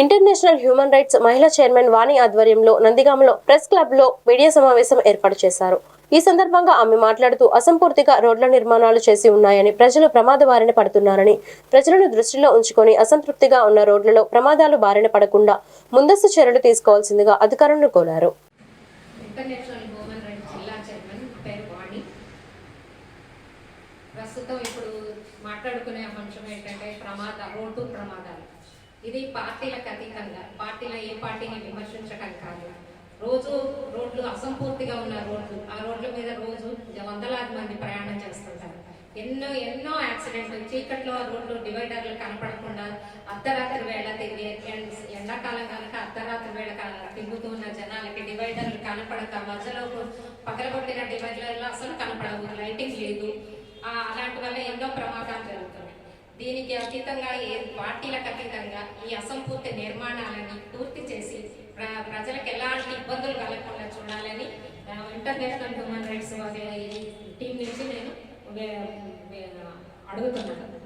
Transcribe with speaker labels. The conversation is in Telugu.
Speaker 1: ఇంటర్నేషనల్ హ్యూమన్ రైట్స్ మహిళా చైర్మన్ వాణి ఆధ్వర్యంలో నందిగామలో ప్రెస్ క్లబ్లో మీడియా సమావేశం ఏర్పాటు చేశారు. ఈ సందర్భంగా ఆమె మాట్లాడుతూ అసంపూర్తిగా రోడ్ల నిర్మాణాలు చేసి ఉన్నాయని ప్రజలు ప్రమాద బారిన పడుతున్నారని ప్రజలను దృష్టిలో ఉంచుకొని అసంతృప్తిగా ఉన్న రోడ్లలో ప్రమాదాలు బారిన పడకుండా ముందస్తు చర్యలు తీసుకోవాల్సిందిగా అధికారులను కోరారు.
Speaker 2: ప్రస్తుతం ఇప్పుడు మాట్లాడుకునే అంశం ఏంటంటే ప్రమాద రోడ్డు ప్రమాదాలు. ఇది పార్టీలకు అతీతంగా పార్టీల ఏ పార్టీని విమర్శించడం కాదు. రోజు రోడ్లు అసంపూర్తిగా ఉన్న రోడ్లు ఆ రోడ్ల మీద రోజు వందలాది మంది ప్రయాణం చేస్తుంటారు. ఎన్నో ఎన్నో యాక్సిడెంట్లు చీకట్లో రోడ్లు డివైడర్లు కనపడకుండా అర్ధరాత్రి వేళ తిరిగి ఎండాకాలం కనుక అర్ధరాత్రి వేళ తిరుగుతూ ఉన్న జనాలకి డివైడర్లు కనపడక మధ్యలో పగలగొట్టిన డివైడర్లు అసలు కనపడవు లైటింగ్ లేదు. అలాంటి వల్ల ఎన్నో ప్రమాదాలు దీనికి అతీతంగా ఏ పార్టీలకు అతీతంగా ఈ అసంపూర్తి నిర్మాణాలని పూర్తి చేసి ప్ర- ప్రజలకు ఎలాంటి ఇబ్బందులు కలగకుండా చూడాలని ఇంటర్నేషనల్ హ్యూమన్ రైట్స్ ఈ టీం నుంచి నేను అడుగుతున్నాను.